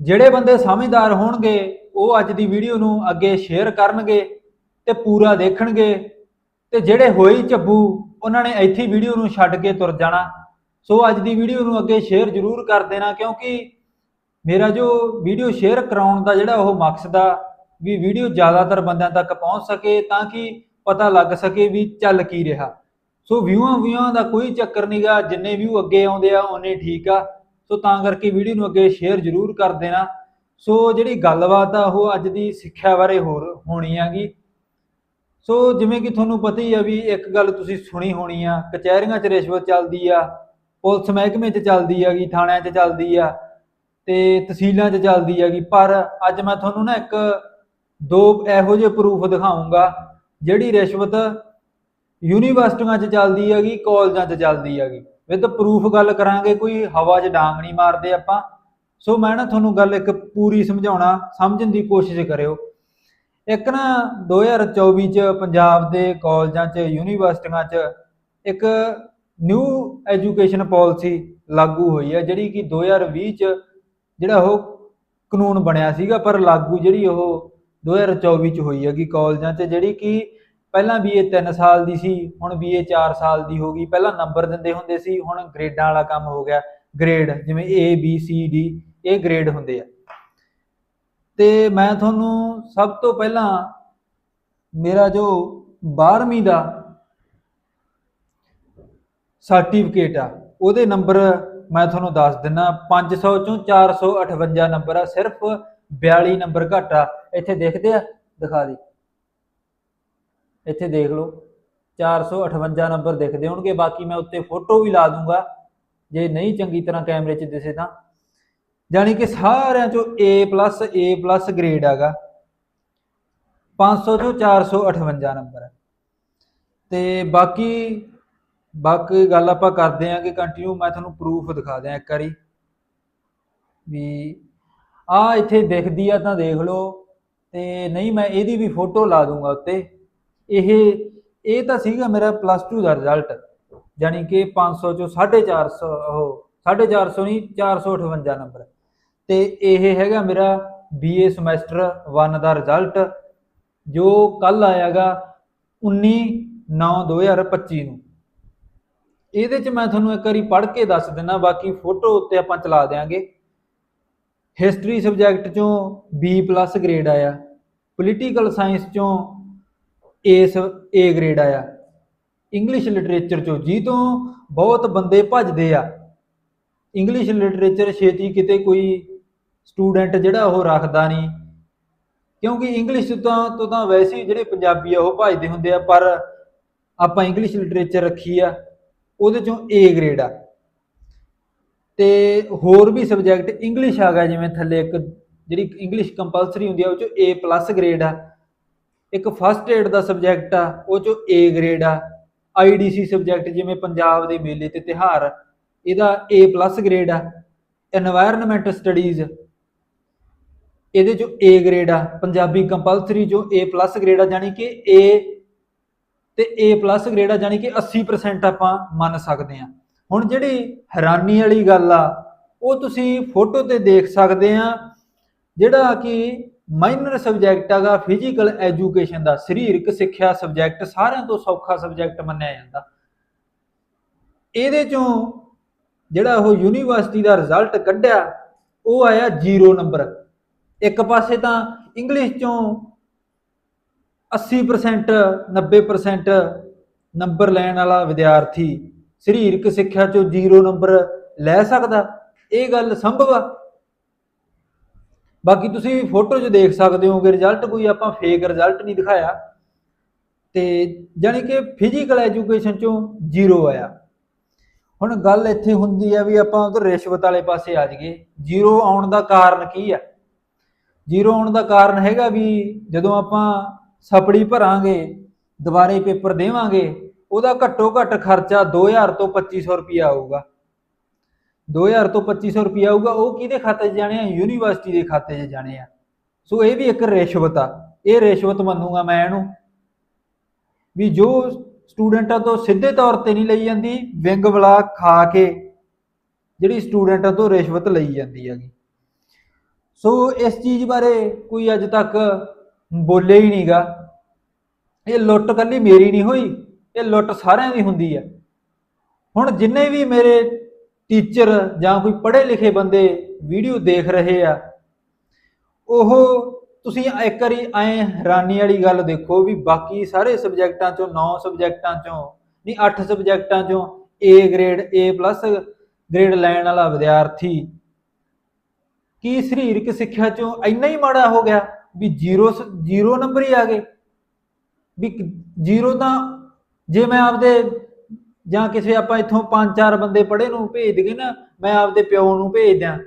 ਜਿਹੜੇ ਬੰਦੇ ਸਮਝਦਾਰ ਹੋਣਗੇ, ਉਹ ਅੱਜ ਦੀ ਵੀਡੀਓ ਨੂੰ ਅੱਗੇ ਸ਼ੇਅਰ ਕਰਨਗੇ ਤੇ ਪੂਰਾ ਦੇਖਣਗੇ ਤੇ ਜਿਹੜੇ ਹੋਈ ਝੱਬੂ, ਉਹਨਾਂ ਨੇ ਇੱਥੇ ਵੀਡੀਓ ਨੂੰ ਛੱਡ ਕੇ ਤੁਰ ਜਾਣਾ। ਸੋ ਅੱਜ ਦੀ ਵੀਡੀਓ ਨੂੰ ਅੱਗੇ ਸ਼ੇਅਰ ਜ਼ਰੂਰ ਕਰ ਦੇਣਾ ਕਿਉਂਕਿ ਮੇਰਾ ਜੋ ਵੀਡੀਓ ਸ਼ੇਅਰ ਕਰਾਉਣ ਦਾ ਜਿਹੜਾ ਉਹ ਮਕਸਦ ਆ, ਵੀ ਵੀਡੀਓ ਜ਼ਿਆਦਾਤਰ ਬੰਦਿਆਂ ਤੱਕ ਪਹੁੰਚ ਸਕੇ ਤਾਂ ਕਿ ਪਤਾ ਲੱਗ ਸਕੇ ਵੀ ਚੱਲ ਕੀ ਰਿਹਾ। ਸੋ ਵਿਊਆਂ ਵਿਊਆਂ ਦਾ ਕੋਈ ਚੱਕਰ ਨਹੀਂਗਾ ਜਿੰਨੇ ਵਿਊ ਅੱਗੇ ਆਉਂਦੇ ਆ ਉਹਨੇ ਠੀਕ ਆ। ਸੋ ਤਾਂ ਕਰਕੇ ਵੀਡੀਓ ਨੂੰ ਅੱਗੇ ਸ਼ੇਅਰ ਜ਼ਰੂਰ ਕਰ ਦੇਣਾ। ਸੋ ਜਿਹੜੀ ਗੱਲਬਾਤ ਆ, ਉਹ ਅੱਜ ਦੀ ਸਿੱਖਿਆ ਬਾਰੇ ਹੋਰ ਹੋਣੀ ਆਗੀ ਸੋ ਜਿਵੇਂ ਕਿ ਤੁਹਾਨੂੰ ਪਤਾ ਹੀ ਆ ਵੀ ਇੱਕ ਗੱਲ ਤੁਸੀਂ ਸੁਣੀ ਹੋਣੀ ਆ, ਕਚਹਿਰੀਆਂ 'ਚ ਰਿਸ਼ਵਤ ਚੱਲਦੀ ਆ, ਪੁਲਿਸ ਮਹਿਕਮੇ 'ਚ ਚੱਲਦੀ ਆਗੀ ਥਾਣਿਆਂ 'ਚ ਚੱਲਦੀ ਆ ਤੇ ਤਹਿਸੀਲਾਂ 'ਚ ਚੱਲਦੀ ਆਗੀ ਪਰ ਅੱਜ ਮੈਂ ਤੁਹਾਨੂੰ ਨਾ ਇੱਕ ਦੋ ਇਹੋ ਜਿਹੇ ਪ੍ਰੂਫ ਦਿਖਾਉਂਗਾ ਜਿਹੜੀ ਰਿਸ਼ਵਤ ਯੂਨੀਵਰਸਿਟੀਆਂ 'ਚ ਚੱਲਦੀ ਹੈਗੀ, ਕਾਲਜਾਂ 'ਚ ਚੱਲਦੀ ਹੈਗੀ। ਵਿਦ ਪ੍ਰੂਫ ਗੱਲ ਕਰਾਂਗੇ, ਕੋਈ ਹਵਾ 'ਚ ਡਾਂਗ ਨਹੀਂ ਮਾਰਦੇ ਆਪਾਂ। ਸੋ ਮੈਂ ਨਾ ਤੁਹਾਨੂੰ ਗੱਲ ਇੱਕ ਪੂਰੀ ਸਮਝਾਉਣਾ, ਸਮਝਣ ਦੀ ਕੋਸ਼ਿਸ਼ ਕਰਿਓ। ਇੱਕ ਨਾ 2024 ਚ ਪੰਜਾਬ ਦੇ ਕਾਲਜਾਂ 'ਚ, ਯੂਨੀਵਰਸਿਟੀਆਂ 'ਚ ਇੱਕ ਨਿਊ ਐਜੂਕੇਸ਼ਨ ਪਾਲਿਸੀ ਲਾਗੂ ਹੋਈ ਹੈ, ਜਿਹੜੀ ਕਿ 2020 ਚ ਜਿਹੜਾ ਉਹ ਕਾਨੂੰਨ ਬਣਿਆ ਸੀਗਾ, ਪਰ ਲਾਗੂ ਜਿਹੜੀ ਉਹ 2024 ਚ ਹੋਈ ਹੈਗੀ ਕਾਲਜਾਂ 'ਚ, ਜਿਹੜੀ ਕਿ ਪਹਿਲਾਂ ਬੀਏ 3 ਸਾਲ ਦੀ ਸੀ, ਹੁਣ ਬੀਏ 4 ਸਾਲ ਦੀ ਹੋ ਗਈ। ਪਹਿਲਾਂ ਨੰਬਰ ਦਿੰਦੇ ਹੁੰਦੇ ਸੀ, ਹੁਣ ਗ੍ਰੇਡਾਂ ਵਾਲਾ ਕੰਮ ਹੋ ਗਿਆ। ਗ੍ਰੇਡ ਜਿਵੇਂ A, B, C, D, ਇਹ ਗ੍ਰੇਡ ਹੁੰਦੇ ਆ। ਤੇ ਮੈਂ ਤੁਹਾਨੂੰ ਸਭ ਤੋਂ ਪਹਿਲਾਂ ਮੇਰਾ ਜੋ 12ਵੀਂ ਦਾ ਸਰਟੀਫਿਕੇਟ ਆ, ਉਹਦੇ ਨੰਬਰ ਮੈਂ ਤੁਹਾਨੂੰ ਦੱਸ ਦਿੰਨਾ। 500 ਚੋਂ 458 ਨੰਬਰ ਆ, ਸਿਰਫ 42 ਨੰਬਰ ਘੱਟ ਆ। ਇੱਥੇ ਦੇਖਦੇ ਆ, ਦਿਖਾ ਦੇ। ਇੱਥੇ ਦੇਖ ਲਓ। 458 ਨੰਬਰ ਦਿਖਦੇ ਹੋਣਗੇ ਬਾਕੀ ਮੈਂ ਉੱਤੇ ਫੋਟੋ ਵੀ ਲਾ ਦੂੰਗਾ। ਜੇ ਨਹੀਂ ਚੰਗੀ ਤਰ੍ਹਾਂ ਕੈਮਰੇ 'ਚ ਦਿਸੇ ਤਾਂ। ਜਾਣੀ ਕਿ ਸਾਰਿਆਂ ਚੋਂ A+ A+ ਗ੍ਰੇਡ ਹੈਗਾ। 500 ਚੋਂ 458 ਨੰਬਰ ਹੈ। ਤੇ ਬਾਕੀ ਬਾਕੀ ਗੱਲ ਆਪਾਂ ਕਰਦੇ ਆਂ ਕਿ ਕੰਟੀਨਿਊ ਮੈਂ ਤੁਹਾਨੂੰ ਪ੍ਰੂਫ ਦਿਖਾ ਦਿਆਂ ਇੱਕ ਵਾਰੀ। ਵੀ ਆ ਇੱਥੇ ਦਿਖਦੀ ਆ ਤਾਂ ਦੇਖ ਲਓ। ਤੇ ਨਹੀਂ, ਮੈਂ ਇਹਦੀ ਵੀ ਫੋਟੋ ਲਾ ਦੂੰਗਾ ਉੱਤੇ। ਇਹ ਇਹ ਤਾਂ ਸੀਗਾ ਮੇਰਾ ਪਲੱਸ 2 ਦਾ ਰਿਜ਼ਲਟ ਯਾਨੀ ਕਿ 500 ਚੋਂ 450 ਉਹ 450 ਨਹੀਂ 458 ਨੰਬਰ ਤੇ ਇਹ ਹੈਗਾ ਮੇਰਾ ਬੀਏ ਸਮੈਸਟਰ 1 ਦਾ ਰਿਜ਼ਲਟ ਜੋ ਕੱਲ ਆਇਆਗਾ 19 9 2025 ਨੂੰ। ਇਹਦੇ ਚ ਮੈਂ ਤੁਹਾਨੂੰ ਇੱਕ ਵਾਰੀ ਪੜ੍ਹ ਕੇ ਦੱਸ ਦਿੰਦਾ ਬਾਕੀ ਫੋਟੋ ਉੱਤੇ ਆਪਾਂ ਚਲਾ ਦੇਾਂਗੇ ਹਿਸਟਰੀ ਸਬਜੈਕਟ ਚੋਂ B+ ਗ੍ਰੇਡ ਆਇਆ ਪੋਲੀਟੀਕਲ ਸਾਇੰਸ ਚੋਂ A A ਗ੍ਰੇਡ ਆਇਆ। ਇੰਗਲਿਸ਼ ਲਿਟਰੇਚਰ ਚੋਂ ਜੀ ਤੋਂ ਬਹੁਤ ਬੰਦੇ ਭੱਜਦੇ ਆ। ਇੰਗਲਿਸ਼ ਲਿਟਰੇਚਰ ਛੇਤੀ ਕਿਤੇ ਕੋਈ ਸਟੂਡੈਂਟ ਜਿਹੜਾ ਉਹ ਰੱਖਦਾ ਨਹੀਂ। ਕਿਉਂਕਿ ਇੰਗਲਿਸ਼ ਤਾਂ ਤੋਂ ਤਾਂ ਵੈਸੇ ਜਿਹੜੇ ਪੰਜਾਬੀ ਆ ਉਹ ਭੱਜਦੇ ਹੁੰਦੇ ਆ, ਪਰ ਆਪਾਂ ਇੰਗਲਿਸ਼ ਲਿਟਰੇਚਰ ਰੱਖੀ ਆ, ਉਹਦੇ ਚੋਂ ਏ ਗ੍ਰੇਡ ਆ। ਤੇ ਹੋਰ ਵੀ ਸਬਜੈਕਟ ਇੰਗਲਿਸ਼ ਆ ਗਿਆ, ਜਿਵੇਂ ਥੱਲੇ ਇੱਕ ਜਿਹੜੀ ਇੰਗਲਿਸ਼ ਕੰਪਲਸਰੀ ਹੁੰਦੀ ਆ, ਉਹ ਚੋਂ A+ ਗ੍ਰੇਡ ਆ। ਇੱਕ ਫਸਟ ਏਡ ਦਾ ਸਬਜੈਕਟ ਆ, ਉਹ ਚੋਂ ਏ ਗ੍ਰੇਡ ਆ। ਆਈਡੀਸੀ ਸਬਜੈਕਟ ਜਿਵੇਂ ਪੰਜਾਬ ਦੇ ਮੇਲੇ ਤੇ ਤਿਹਾਰ ਇਹਦਾ ਏ ਪਲੱਸ ਗ੍ਰੇਡ ਆ। এনवायरमेंट ਸਟੱਡੀਜ਼ ਇਹਦੇ ਚੋਂ ਏ ਗ੍ਰੇਡ ਆ। ਪੰਜਾਬੀ ਕੰਪਲਸਰੀ ਚੋਂ ਪਲੱਸ ਗ੍ਰੇਡ ਆ ਜਾਨੀ ਕਿ A ਤੇ ਪਲੱਸ ਗ੍ਰੇਡ ਆ ਜਾਨੀ ਕਿ 80% ਆਪਾਂ ਮੰਨ ਸਕਦੇ ਆ। ਹੁਣ ਜਿਹੜੀ ਹੈਰਾਨੀ ਵਾਲੀ ਗੱਲ ਆ, ਉਹ ਤੁਸੀਂ ਫੋਟੋ ਤੇ ਦੇਖ ਸਕਦੇ ਆ, ਜਿਹੜਾ ਕਿ ਮਾਈਨਰ ਸਬਜੈਕਟ ਹੈਗਾ ਫਿਜ਼ੀਕਲ ਐਜੂਕੇਸ਼ਨ ਦਾ, ਸਰੀਰਕ ਸਿੱਖਿਆ ਸਬਜੈਕਟ ਸਾਰਿਆਂ ਤੋਂ ਸੌਖਾ ਸਬਜੈਕਟ ਮੰਨਿਆ ਜਾਂਦਾ। ਇਹਦੇ ਚੋਂ ਜਿਹੜਾ ਉਹ ਯੂਨੀਵਰਸਿਟੀ ਦਾ ਰਿਜ਼ਲਟ ਕੱਢਿਆ, ਉਹ ਆਇਆ 0 ਨੰਬਰ ਇੱਕ ਪਾਸੇ ਤਾਂ ਇੰਗਲਿਸ਼ ਚੋਂ 80% 90% ਨੰਬਰ ਲੈਣ ਵਾਲਾ ਵਿਦਿਆਰਥੀ ਸਰੀਰਕ ਸਿੱਖਿਆ ਚੋਂ 0 ਨੰਬਰ ਲੈ ਸਕਦਾ। ਇਹ ਗੱਲ ਸੰਭਵ ਆ। ਬਾਕੀ ਤੁਸੀਂ ਫੋਟੋ 'ਚ ਦੇਖ ਸਕਦੇ ਹੋ ਕਿ ਰਿਜ਼ਲਟ ਕੋਈ ਆਪਾਂ ਫੇਕ ਰਿਜ਼ਲਟ ਨਹੀਂ ਦਿਖਾਇਆ। ਤੇ ਜਾਨੀ ਕਿ ਫਿਜ਼ੀਕਲ ਐਜੂਕੇਸ਼ਨ ਚੋਂ ਜ਼ੀਰੋ ਆਇਆ। ਹੁਣ ਗੱਲ ਇੱਥੇ ਹੁੰਦੀ ਆ ਵੀ ਆਪਾਂ ਉਧਰ ਰਿਸ਼ਵਤ ਵਾਲੇ ਪਾਸੇ ਆ ਜਾਈਏ। ਜ਼ੀਰੋ ਆਉਣ ਦਾ ਕਾਰਨ ਕੀ ਆ? ਜੀਰੋ ਆਉਣ ਦਾ ਕਾਰਨ ਹੈਗਾ ਵੀ ਜਦੋਂ ਆਪਾਂ ਸਪੜੀ ਭਰਾਂਗੇ, ਦੁਬਾਰੇ ਪੇਪਰ ਦੇਵਾਂਗੇ, ਉਹਦਾ ਘੱਟੋ ਘੱਟ ਖਰਚਾ 2000 ਤੋਂ 2500 ਰੁਪਿਆ ਆਊਗਾ। 2000 ਤੋਂ 2500 ਰੁਪਿਆ ਆਊਗਾ, ਉਹ ਕਿਹਦੇ ਖਾਤੇ 'ਚ ਜਾਣੇ ਆ? ਯੂਨੀਵਰਸਿਟੀ ਦੇ ਖਾਤੇ 'ਚ ਜਾਣੇ ਆ। ਸੋ ਇਹ ਵੀ ਇੱਕ ਰਿਸ਼ਵਤ ਆ। ਇਹ ਰਿਸ਼ਵਤ ਮੰਨੂਗਾ ਮੈਂ ਇਹਨੂੰ। ਵੀ ਜੋ ਸਟੂਡੈਂਟਾਂ ਤੋਂ ਸਿੱਧੇ ਤੌਰ ਤੇ ਨਹੀਂ ਲਈ ਜਾਂਦੀ, ਵਿੰਗ ਬਲਾ ਖਾ ਕੇ ਜਿਹੜੀ ਸਟੂਡੈਂਟਾਂ ਤੋਂ ਰਿਸ਼ਵਤ ਲਈ ਜਾਂਦੀ ਹੈਗੀ। ਸੋ ਇਸ ਚੀਜ਼ ਬਾਰੇ ਕੋਈ ਅੱਜ ਤੱਕ ਬੋਲੇ ਹੀ ਨਹੀਂਗਾ ਇਹ ਲੁੱਟ ਕੱਲੀ ਮੇਰੀ ਨਹੀਂ ਹੋਈ, ਇਹ ਲੁੱਟ ਸਾਰਿਆਂ ਦੀ ਹੁੰਦੀ ਹੈ ਹੁਣ ਜਿੰਨੇ ਵੀ ਮੇਰੇ ਟੀਚਰ ਜਾਂ ਕੋਈ ਪੜ੍ਹੇ ਲਿਖੇ ਬੰਦੇ ਵੀਡੀਓ ਦੇਖ ਰਹੇ ਆ। ਉਹ ਤੁਸੀਂ ਇੱਕ ਵਾਰੀ ਐ ਹੈਰਾਨੀ ਵਾਲੀ ਗੱਲ ਦੇਖੋ ਵੀ ਬਾਕੀ ਸਾਰੇ ਸਬਜੈਕਟਾਂ ਚੋਂ 9 ਸਬਜੈਕਟਾਂ ਚੋਂ ਨਹੀਂ 8 ਸਬਜੈਕਟਾਂ ਚੋਂ A ਗ੍ਰੇਡ A+ ਗ੍ਰੇਡ ਲੈਣ ਵਾਲਾ ਵਿਦਿਆਰਥੀ ਕੀ ਸਰੀਰਕ ਸਿੱਖਿਆ ਚੋਂ ਇੰਨਾ ਹੀ ਮਾੜਾ ਹੋ ਗਿਆ ਵੀ 0 0 ਨੰਬਰ ਹੀ ਆ ਗਏ। ਵੀ 0 ਤਾਂ ਜੇ ਮੈਂ ਆਪਦੇ ਜਾਂ ਕਿਸੇ ਆਪਾਂ ਇੱਥੋਂ ਪੰਜ ਚਾਰ ਬੰਦੇ ਪੜ੍ਹੇ ਨੂੰ ਭੇਜ ਦਈਏ ਨਾ, ਮੈਂ ਆਪਦੇ ਪਿਓ ਨੂੰ ਭੇਜ ਦਿਆਂ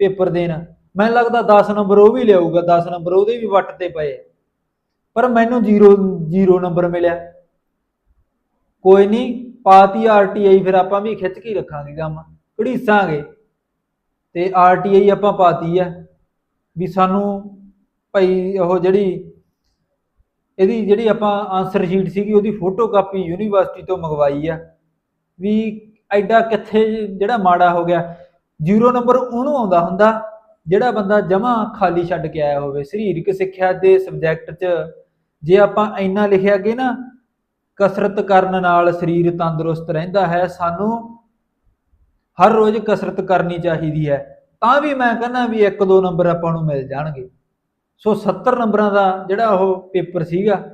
ਪੇਪਰ ਦੇਣ। ਮੈਨੂੰ ਲੱਗਦਾ 10 ਨੰਬਰ ਉਹ ਵੀ ਲਿਆਊਗਾ 10 ਨੰਬਰ ਉਹਦੇ ਵੀ ਵੱਟ ਤੇ ਪਏ। ਪਰ ਮੈਨੂੰ 0 0 ਨੰਬਰ ਮਿਲਿਆ। ਕੋਈ ਨਹੀਂ, ਪਾਤੀ ਆਰਟੀਆਈ ਫਿਰ ਆਪਾਂ ਵੀ ਖਿੱਚ ਕੇ ਰੱਖਾਂਗੇ ਕੰਮ, ਘੜੀਸਾਂਗੇ। ਤੇ ਆਰਟੀਆਈ ਆਪਾਂ ਪਾਤੀ ਆ, ਵੀ ਸਾਨੂੰ ਭਾਈ ਉਹ ਜਿਹੜੀ ਇਹਦੀ ਜਿਹੜੀ ਆਪਾਂ ਆਨਸਰ ਸ਼ੀਟ ਸੀਗੀ, ਉਹਦੀ ਫੋਟੋ ਕਾਪੀ ਯੂਨੀਵਰਸਿਟੀ ਤੋਂ ਮੰਗਵਾਈ ਆ। ਵੀ ਐਡਾ ਕਿੱਥੇ ਜਿਹੜਾ ਮਾੜਾ ਹੋ ਗਿਆ? ਜ਼ੀਰੋ ਨੰਬਰ ਉਹਨੂੰ ਆਉਂਦਾ ਹੁੰਦਾ, ਜਿਹੜਾ ਬੰਦਾ ਜਮਾ ਖਾਲੀ ਛੱਡ ਕੇ ਆਇਆ ਹੋਵੇ। ਸਰੀਰਕ ਸਿੱਖਿਆ ਦੇ ਸਬਜੈਕਟ 'ਚ ਜੇ ਆਪਾਂ ਇੰਨਾ ਲਿਖਿਆ ਕਿ ਨਾ, ਕਸਰਤ ਕਰਨ ਨਾਲ ਸਰੀਰ ਤੰਦਰੁਸਤ ਰਹਿੰਦਾ ਹੈ। ਸਾਨੂੰ ਹਰ ਰੋਜ਼ ਕਸਰਤ ਕਰਨੀ ਚਾਹੀਦੀ ਹੈ। ਤਾਂ ਵੀ ਮੈਂ ਕਹਿੰਦਾ ਵੀ ਇੱਕ ਦੋ ਨੰਬਰ ਆਪਾਂ ਨੂੰ ਮਿਲ ਜਾਣਗੇ। ਸੋ 70 ਨੰਬਰਾਂ ਦਾ ਜਿਹੜਾ ਉਹ ਪੇਪਰ ਸੀਗਾ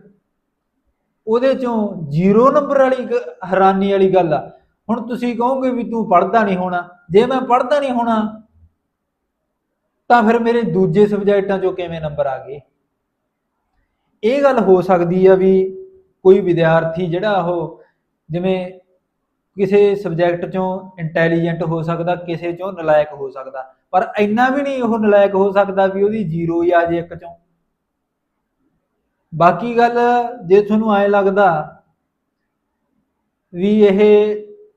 ਉਹਦੇ ਚੋਂ 0 ਨੰਬਰ ਵਾਲੀ ਹੈਰਾਨੀ ਵਾਲੀ ਗੱਲ ਆ। ਹੁਣ ਤੁਸੀਂ ਕਹੋਗੇ ਵੀ ਤੂੰ ਪੜ੍ਹਦਾ ਨਹੀਂ ਹੋਣਾ। ਜੇ ਮੈਂ ਪੜ੍ਹਦਾ ਨਹੀਂ ਹੋਣਾ, ਤਾਂ ਫਿਰ ਮੇਰੇ ਦੂਜੇ ਸਬਜੈਕਟਾਂ ਚੋਂ ਕਿਵੇਂ ਨੰਬਰ ਆ ਗਏ? ਇਹ ਗੱਲ ਹੋ ਸਕਦੀ ਆ ਵੀ ਕੋਈ ਵਿਦਿਆਰਥੀ ਜਿਹੜਾ ਉਹ ਜਿਵੇਂ ਕਿਸੇ ਸਬਜੈਕਟ ਚੋਂ ਇੰਟੈਲੀਜੈਂਟ ਹੋ ਸਕਦਾ, ਕਿਸੇ ਚੋਂ ਨਲਾਇਕ ਹੋ ਸਕਦਾ, ਪਰ ਇੰਨਾ ਵੀ ਨਹੀਂ ਉਹ ਨਲਾਇਕ ਹੋ ਸਕਦਾ ਵੀ ਉਹਦੀ ਜ਼ੀਰੋ ਹੀ ਆ ਜੇ ਇੱਕ ਚੋਂ। ਬਾਕੀ ਗੱਲ ਜੇ ਤੁਹਾਨੂੰ ਐ ਲੱਗਦਾ ਵੀ ਇਹ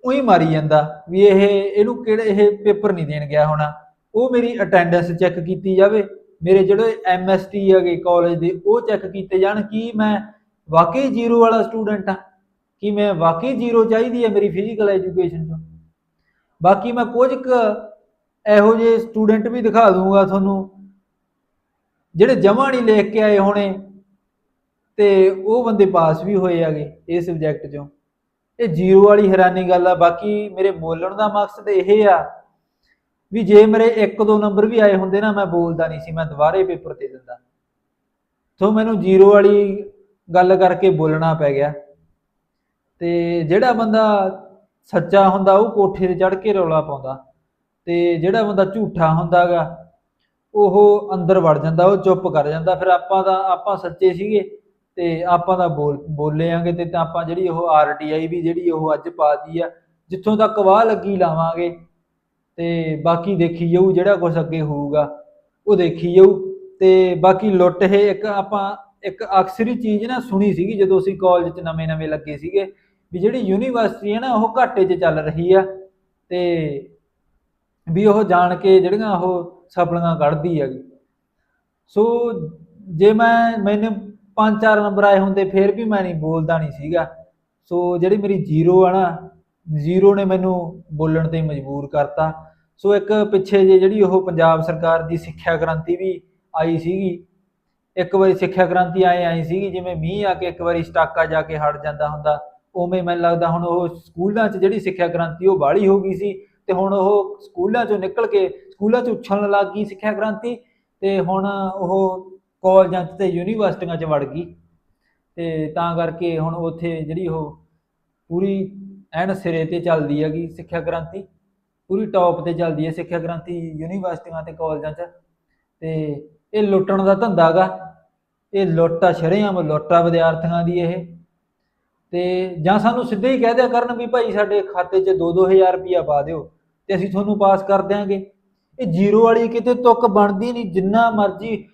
ਉਹੀ ਮਾਰੀ ਜਾਂਦਾ, ਵੀ ਇਹ, ਇਹਨੂੰ ਕਿਹੜੇ, ਇਹ ਪੇਪਰ ਨਹੀਂ ਦੇਣ ਗਿਆ ਹੋਣਾ, ਉਹ ਮੇਰੀ ਅਟੈਂਡੈਂਸ ਚੈੱਕ ਕੀਤੀ ਜਾਵੇ, ਮੇਰੇ ਜਿਹੜੇ ਐਮਐਸਟੀ ਹੈਗੇ ਕਾਲਜ ਦੇ, ਉਹ ਚੈੱਕ ਕੀਤੇ ਜਾਣ ਕਿ ਮੈਂ ਵਾਕਈ ਜ਼ੀਰੋ ਵਾਲਾ ਸਟੂਡੈਂਟ ਆ ਕਿ ਮੈਂ ਵਾਕਈ ਜ਼ੀਰੋ ਚਾਹੀਦੀ ਹੈ ਮੇਰੀ ਫਿਜ਼ੀਕਲ ਐਜੂਕੇਸ਼ਨ ਚੋਂ। ਬਾਕੀ ਮੈਂ ਕੁਝ ਕੁ ਇਹੋ ਜਿਹੇ ਸਟੂਡੈਂਟ ਵੀ ਦਿਖਾ ਦੂੰਗਾ ਤੁਹਾਨੂੰ, ਜਿਹੜੇ ਜਮਾ ਨਹੀਂ ਲਿਖ ਕੇ ਆਏ ਹੋਣੇ ਤੇ ਉਹ ਬੰਦੇ ਪਾਸ ਵੀ ਹੋਏ ਆਗੇ ਇਹ ਸਬਜੈਕਟ ਚੋਂ। ਇਹ ਜ਼ੀਰੋ ਵਾਲੀ ਹੈਰਾਨੀ ਗੱਲ ਆ, ਬਾਕੀ ਮੇਰੇ ਬੋਲਣ ਦਾ ਮਕਸਦ ਇਹ ਆ ਵੀ ਜੇ ਮੇਰੇ ਇੱਕ ਦੋ ਨੰਬਰ ਵੀ ਆਏ ਹੁੰਦੇ ਨਾ, ਮੈਂ ਬੋਲਦਾ ਨਹੀਂ ਸੀ, ਮੈਂ ਦੁਬਾਰੇ ਪੇਪਰ ਦੇ ਦਿੰਦਾ। ਸੋ ਮੈਨੂੰ ਜ਼ੀਰੋ ਵਾਲੀ ਗੱਲ ਕਰਕੇ ਬੋਲਣਾ ਪੈ ਗਿਆ। ਤੇ ਜਿਹੜਾ ਬੰਦਾ ਸੱਚਾ ਹੁੰਦਾ, ਉਹ ਕੋਠੇ ਤੇ ਚੜ ਕੇ ਰੌਲਾ ਪਾਉਂਦਾ। ਤੇ ਜਿਹੜਾ ਬੰਦਾ ਝੂਠਾ ਹੁੰਦਾਗਾ, ਉਹ ਅੰਦਰ ਵੜ ਜਾਂਦਾ, ਉਹ ਚੁੱਪ ਕਰ ਜਾਂਦਾ। ਫਿਰ ਆਪਾਂ ਦਾ ਆਪਾਂ ਸੱਚੇ ਸੀਗੇ। ਤੇ ਆਪਾਂ ਤਾਂ ਬੋਲ ਬੋਲੇ ਆਂਗੇ ਤੇ ਤਾਂ ਆਪਾਂ ਜਿਹੜੀ ਉਹ ਆਰਟੀਆਈ ਵੀ ਜਿਹੜੀ ਉਹ ਅੱਜ ਪਾਤੀ ਆ, ਜਿੱਥੋਂ ਤੱਕ ਵਾਹ ਲੱਗੀ ਲਾਵਾਂਗੇ ਤੇ ਬਾਕੀ ਦੇਖੀ ਜਾਊ ਜਿਹੜਾ ਕੁਝ ਅੱਗੇ ਹੋਊਗਾ, ਉਹ ਦੇਖੀ ਜਾਊ ਤੇ ਬਾਕੀ ਲੁੱਟ ਇਹ ਇੱਕ ਆਪਾਂ ਇੱਕ ਅਕਸਰੀ ਚੀਜ਼ ਨਾ ਸੁਣੀ ਸੀਗੀ ਜਦੋਂ ਅਸੀਂ ਕਾਲਜ 'ਚ ਨਵੇਂ-ਨਵੇਂ ਲੱਗੇ ਸੀਗੇ ਵੀ ਜਿਹੜੀ ਯੂਨੀਵਰਸਿਟੀ ਹੈ ਨਾ ਉਹ ਘਾਟੇ 'ਚ ਚੱਲ ਰਹੀ ਆ ਤੇ ਵੀ ਉਹ ਜਾਣ ਕੇ ਜਿਹੜੀਆਂ ਉਹ ਸਪਲੀਆਂ ਕੱਢਦੀ ਹੈਗੀ। ਸੋ ਜੇ ਮੈਂ, ਮੈਨੂੰ ਪੰਜ ਚਾਰ ਨੰਬਰ ਆਏ ਹੁੰਦੇ, ਫੇਰ ਵੀ ਮੈਂ ਨਹੀਂ ਬੋਲਦਾ ਨਹੀਂ ਸੀਗਾ। ਸੋ ਜਿਹੜੀ ਮੇਰੀ ਜ਼ੀਰੋ ਆ ਨਾ, ਜ਼ੀਰੋ ਨੇ ਮੈਨੂੰ ਬੋਲਣ ਤੇ ਮਜਬੂਰ ਕਰਤਾ। ਸੋ ਇੱਕ ਪਿੱਛੇ ਜੇ ਜਿਹੜੀ ਉਹ ਪੰਜਾਬ ਸਰਕਾਰ ਦੀ ਸਿੱਖਿਆ ਕ੍ਰਾਂਤੀ ਵੀ ਆਈ ਸੀਗੀ। ਇੱਕ ਵਾਰੀ ਸਿੱਖਿਆ ਕ੍ਰਾਂਤੀ ਆਏ, ਆਈ ਸੀਗੀ, ਜਿਵੇਂ ਮੀਂਹ ਆ ਕੇ ਇੱਕ ਵਾਰੀ ਸਟਾਕਾ ਜਾ ਕੇ ਹਟ ਜਾਂਦਾ ਹੁੰਦਾ, ਉਵੇਂ ਮੈਨੂੰ ਲੱਗਦਾ ਹੁਣ ਉਹ ਸਕੂਲਾਂ 'ਚ ਜਿਹੜੀ ਸਿੱਖਿਆ ਕ੍ਰਾਂਤੀ ਉਹ ਬਾਹਲੀ ਹੋ ਗਈ ਸੀ ਤੇ ਹੁਣ ਉਹ ਸਕੂਲਾਂ 'ਚੋਂ ਨਿਕਲ ਕੇ ਸਕੂਲਾਂ 'ਚ ਉਛਲਣ ਲੱਗ ਗਈ ਸਿੱਖਿਆ ਕ੍ਰਾਂਤੀ ਤੇ ਹੁਣ ਉਹ ਕਾਲਜਾਂ 'ਚ ਤੇ ਯੂਨੀਵਰਸਿਟੀਆਂ 'ਚ ਵੜ ਗਈ ਤੇ ਤਾਂ ਕਰਕੇ ਹੁਣ ਉੱਥੇ ਜਿਹੜੀ ਉਹ ਪੂਰੀ ਐਨ ਸਿਰੇ ਤੇ ਚੱਲਦੀ ਹੈਗੀ ਸਿੱਖਿਆ ਕ੍ਰਾਂਤੀ, ਪੂਰੀ ਟੌਪ ਤੇ ਚੱਲਦੀ ਹੈ ਸਿੱਖਿਆ ਕ੍ਰਾਂਤੀ ਯੂਨੀਵਰਸਿਟੀਆਂ ਤੇ ਕਾਲਜਾਂ 'ਚ ਤੇ ਇਹ ਲੁੱਟਣ ਦਾ ਧੰਦਾ ਗਾ ਇਹ ਲੁੱਟਾ ਸ਼ਰੇਆਮ, ਲੁੱਟਾ ਵਿਦਿਆਰਥੀਆਂ ਦੀ ਇਹ ਤੇ ਜਾਂ ਸਾਨੂੰ ਸਿੱਧੇ ਹੀ ਕਹਿ ਦਿਆ ਕਰਨ ਵੀ ਭਾਈ ਸਾਡੇ ਖਾਤੇ 'ਚ 2-2000 ਰੁਪਇਆ ਪਾ ਦਿਓ ਤੇ ਅਸੀਂ ਤੁਹਾਨੂੰ ਪਾਸ ਕਰ ਦਿਆਂਗੇ। ਇਹ ਜ਼ੀਰੋ ਵਾਲੀ ਕਿਤੇ ਤੁੱਕ ਬਣਦੀ ਨਹੀਂ, ਜਿੰਨਾ ਮਰਜ਼ੀ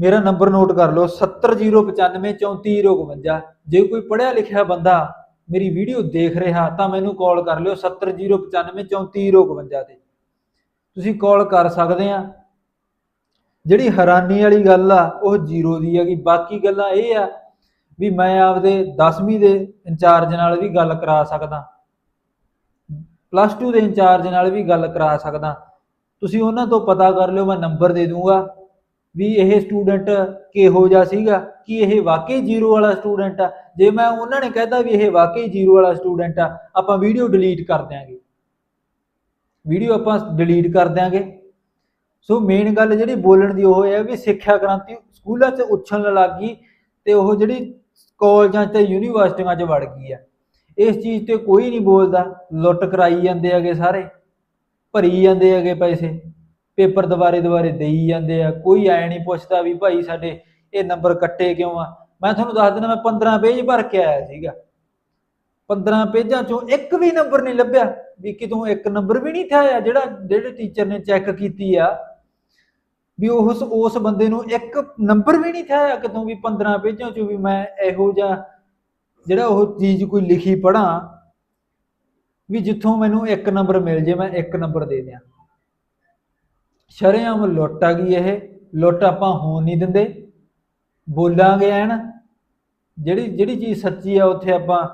ਮੇਰਾ ਨੰਬਰ ਨੋਟ ਕਰ ਲਓ 7095434052 ਜੇ ਕੋਈ ਪੜ੍ਹਿਆ ਲਿਖਿਆ ਬੰਦਾ ਮੇਰੀ ਵੀਡੀਓ ਦੇਖ ਰਿਹਾ ਤਾਂ ਮੈਨੂੰ ਕਾਲ ਕਰ ਲਿਓ 7095434052 ਤੇ। ਤੁਸੀਂ ਕਾਲ ਕਰ ਸਕਦੇ ਆ। ਜਿਹੜੀ ਹੈਰਾਨੀ ਵਾਲੀ ਗੱਲ ਆ, ਉਹ ਜ਼ੀਰੋ ਦੀ ਹੈਗੀ। ਬਾਕੀ ਗੱਲਾਂ ਇਹ ਆ ਵੀ ਮੈਂ ਆਪਦੇ 10ਵੀਂ ਦੇ ਇੰਚਾਰਜ ਨਾਲ ਵੀ ਗੱਲ ਕਰਾ ਸਕਦਾ। ਪਲੱਸ 2 ਦੇ ਇੰਚਾਰਜ ਨਾਲ ਵੀ ਗੱਲ ਕਰਾ ਸਕਦਾ। ਤੁਸੀਂ ਉਹਨਾਂ ਤੋਂ ਪਤਾ ਕਰ ਲਿਓ, ਮੈਂ ਨੰਬਰ ਦੇ ਦੂੰਗਾ। ਵੀ ਇਹ ਸਟੂਡੈਂਟ ਕਿਹੋ ਜਿਹਾ ਸੀਗਾ, ਕਿ ਇਹ ਵਾਕਈ ਜ਼ੀਰੋ ਵਾਲਾ ਸਟੂਡੈਂਟ ਆ? ਜੇ ਮੈਂ ਉਹਨਾਂ ਨੇ ਕਹਿਤਾ ਵੀ ਇਹ ਵਾਕਈ ਜ਼ੀਰੋ ਵਾਲਾ ਸਟੂਡੈਂਟ ਆ, ਆਪਾਂ ਵੀਡੀਓ ਡਿਲੀਟ ਕਰ ਦਿਆਂਗੇ। ਵੀਡੀਓ ਆਪਾਂ ਡਿਲੀਟ ਕਰ ਦਿਆਂਗੇ। ਸੋ ਮੇਨ ਗੱਲ ਜਿਹੜੀ ਬੋਲਣ ਦੀ ਉਹ ਹੈ ਵੀ ਸਿੱਖਿਆ ਕ੍ਰਾਂਤੀ ਸਕੂਲਾਂ 'ਚ ਉਛਲਣ ਲੱਗ ਗਈ ਤੇ ਉਹ ਜਿਹੜੀ ਕਾਲਜਾਂ ਤੇ ਯੂਨੀਵਰਸਿਟੀਆਂ 'ਚ ਵੜ ਗਈ ਆ। ਇਸ ਚੀਜ਼ ਤੇ ਕੋਈ ਨਹੀਂ ਬੋਲਦਾ। ਲੁੱਟ ਕਰਾਈ ਜਾਂਦੇ ਹੈਗੇ ਸਾਰੇ। ਭਰੀ ਜਾਂਦੇ ਹੈਗੇ ਪੈਸੇ। ਪੇਪਰ ਦੁਬਾਰੇ ਦੁਬਾਰੇ ਦੇਈ ਜਾਂਦੇ ਆ, ਕੋਈ ਐ ਨਹੀਂ ਪੁੱਛਦਾ ਵੀ ਭਾਈ ਸਾਡੇ ਇਹ ਨੰਬਰ ਕੱਟੇ ਕਿਉਂ ਆ? ਮੈਂ ਤੁਹਾਨੂੰ ਦੱਸ ਦਿੰਦਾ ਮੈਂ 15 ਪੇਜ ਭਰ ਕੇ ਆਇਆ ਸੀਗਾ। 15 ਪੇਜਾਂ ਚੋਂ ਇੱਕ ਵੀ ਨੰਬਰ ਨਹੀਂ ਲੱਭਿਆ, ਵੀ ਕਿਤੋਂ ਇੱਕ ਨੰਬਰ ਵੀ ਨਹੀਂ ਥਿਆ ਜਿਹੜਾ, ਜਿਹੜੇ ਟੀਚਰ ਨੇ ਚੈੱਕ ਕੀਤੀ ਆ, ਵੀ ਉਸ ਉਸ ਬੰਦੇ ਨੂੰ ਇੱਕ ਨੰਬਰ ਵੀ ਨਹੀਂ ਥਿਆ ਕਿਤੋਂ ਵੀ 15 ਪੇਜਾਂ ਚੋਂ ਵੀ ਮੈਂ ਇਹੋ ਜਿਹਾ ਜਿਹੜਾ ਉਹ ਚੀਜ਼ ਕੋਈ ਲਿਖੀ ਪੜਾਂ ਵੀ ਜਿੱਥੋਂ ਮੈਨੂੰ ਇੱਕ ਨੰਬਰ ਮਿਲ ਜੇ, ਮੈਂ ਇੱਕ ਨੰਬਰ ਦੇ ਦਿਆਂ। ਸ਼ਰੇਆਮ ਲੁੱਟ ਆ ਗਈ ਇਹ, ਲੁੱਟ ਆਪਾਂ ਹੋਣ ਨਹੀਂ ਦਿੰਦੇ। ਬੋਲਾਂਗੇ ਐਨ, ਜਿਹੜੀ ਜਿਹੜੀ ਚੀਜ਼ ਸੱਚੀ ਆ ਉੱਥੇ ਆਪਾਂ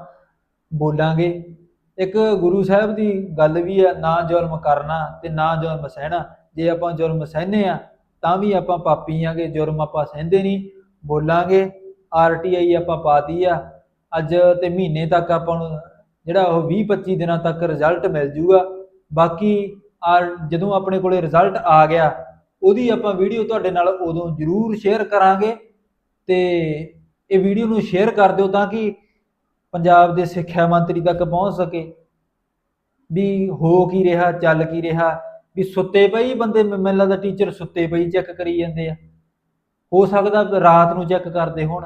ਬੋਲਾਂਗੇ। ਇੱਕ ਗੁਰੂ ਸਾਹਿਬ ਦੀ ਗੱਲ ਵੀ ਆ, ਨਾ ਜ਼ੁਲਮ ਕਰਨਾ ਤੇ ਨਾ ਜ਼ੁਲਮ ਸਹਿਣਾ। ਜੇ ਆਪਾਂ ਜ਼ੁਲਮ ਸਹਿਨੇ ਆ, ਤਾਂ ਵੀ ਆਪਾਂ ਪਾਪੀ ਆਂਗੇ ਜੁਰਮ ਆਪਾਂ ਸਹਿੰਦੇ ਨਹੀਂ। ਬੋਲਾਂਗੇ ਆਰਟੀਆਈ ਆਪਾਂ ਪਾਤੀ ਆ। ਅੱਜ ਤੇ ਮਹੀਨੇ ਤੱਕ ਆਪਾਂ ਨੂੰ ਜਿਹੜਾ ਉਹ 20 25 ਦਿਨਾਂ ਤੱਕ ਰਿਜ਼ਲਟ ਮਿਲ ਜੂਗਾ। ਬਾਕੀ ਆ ਜਦੋਂ ਆਪਣੇ ਕੋਲੇ ਰਿਜ਼ਲਟ ਆ ਗਿਆ, ਉਹਦੀ ਆਪਾਂ ਵੀਡੀਓ ਤੁਹਾਡੇ ਨਾਲ ਉਦੋਂ ਜ਼ਰੂਰ ਸ਼ੇਅਰ ਕਰਾਂਗੇ ਤੇ ਇਹ ਵੀਡੀਓ ਨੂੰ ਸ਼ੇਅਰ ਕਰ ਦਿਓ ਤਾਂ ਕਿ ਪੰਜਾਬ ਦੇ ਸਿੱਖਿਆ ਮੰਤਰੀ ਤੱਕ ਪਹੁੰਚ ਸਕੇ। ਵੀ ਹੋ ਕੀ ਰਿਹਾ, ਚੱਲ ਕੀ ਰਿਹਾ, ਵੀ ਸੁੱਤੇ ਪਈ ਬੰਦੇ, ਮੈਨੂੰ ਲੱਗਦਾ ਟੀਚਰ ਸੁੱਤੇ ਪਈ ਚੈੱਕ ਕਰੀ ਜਾਂਦੇ ਆ। ਹੋ ਸਕਦਾ ਰਾਤ ਨੂੰ ਚੈੱਕ ਕਰਦੇ ਹੋਣ।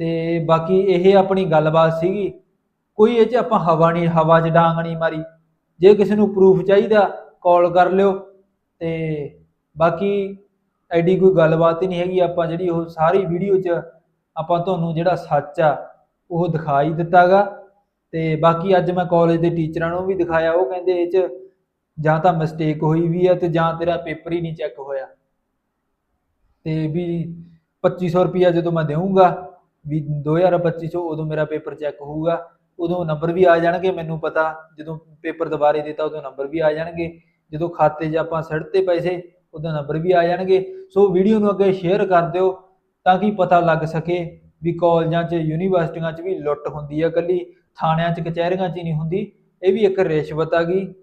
ਤੇ ਬਾਕੀ ਇਹ ਆਪਣੀ ਗੱਲਬਾਤ ਸੀਗੀ, ਕੋਈ ਇਹ ਚ ਆਪਾਂ ਹਵਾ ਨਹੀਂ, ਹਵਾ 'ਚ ਡਾਂਗ ਨਹੀਂ ਮਾਰੀ। ਜੇ ਕਿਸੇ ਨੂੰ ਪ੍ਰੂਫ ਚਾਹੀਦਾ ਕਾਲ ਕਰ ਲਿਓ। ਤੇ ਬਾਕੀ ਐਡੀ ਕੋਈ ਗੱਲਬਾਤ ਹੀ ਨਹੀਂ ਹੈਗੀ। ਆਪਾਂ ਜਿਹੜੀ ਉਹ ਸਾਰੀ ਵੀਡੀਓ 'ਚ ਆਪਾਂ ਤੁਹਾਨੂੰ ਜਿਹੜਾ ਸੱਚ ਆ, ਉਹ ਦਿਖਾਈ ਦਿੱਤਾਗਾ। ਤੇ ਬਾਕੀ ਅੱਜ ਮੈਂ ਕਾਲਜ ਦੇ ਟੀਚਰਾਂ ਨੂੰ ਵੀ ਦਿਖਾਇਆ। ਉਹ ਕਹਿੰਦੇ ਇਹ 'ਚ ਜਾਂ ਤਾਂ ਮਿਸਟੇਕ ਹੋਈ ਵੀ ਆ ਤੇ ਜਾਂ ਤੇਰਾ ਪੇਪਰ ਹੀ ਨਹੀਂ ਚੈੱਕ ਹੋਇਆ। ਤੇ ਵੀ 2500 ਰੁਪਿਆ ਜਦੋਂ ਮੈਂ ਦੇਵਾਂਗਾ ਵੀ 2025 ਚੋਂ ਉਦੋਂ ਮੇਰਾ ਪੇਪਰ ਚੈੱਕ ਹੋਊਗਾ। ਉਦੋਂ ਨੰਬਰ ਵੀ ਆ ਜਾਣਗੇ, ਮੈਨੂੰ ਪਤਾ। ਜਦੋਂ ਪੇਪਰ ਦੁਬਾਰੇ ਦਿੱਤਾ, ਉਦੋਂ ਨੰਬਰ ਵੀ ਆ ਜਾਣਗੇ। ਜਦੋਂ ਖਾਤੇ 'ਚ ਆਪਾਂ ਸੜ ਤੇ ਪੈਸੇ, ਉਦੋਂ ਨੰਬਰ ਵੀ ਆ ਜਾਣਗੇ। ਸੋ ਵੀਡੀਓ ਨੂੰ ਅੱਗੇ ਸ਼ੇਅਰ ਕਰ ਦਿਓ ਤਾਂ ਕਿ ਪਤਾ ਲੱਗ ਸਕੇ ਵੀ ਕਾਲਜਾਂ 'ਚ, ਯੂਨੀਵਰਸਿਟੀਆਂ 'ਚ ਵੀ ਲੁੱਟ ਹੁੰਦੀ ਆ ਕੱਲੀ ਥਾਣਿਆਂ 'ਚ, ਕਚਹਿਰੀਆਂ 'ਚ ਹੀ ਨਹੀਂ ਹੁੰਦੀ। ਇਹ ਵੀ ਇੱਕ ਰਿਸ਼ਵਤ ਆ ਗਈ।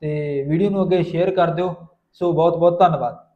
ਤੇ ਵੀਡੀਓ ਨੂੰ ਅੱਗੇ ਸ਼ੇਅਰ ਕਰ ਦਿਓ। ਸੋ ਬਹੁਤ ਬਹੁਤ ਧੰਨਵਾਦ।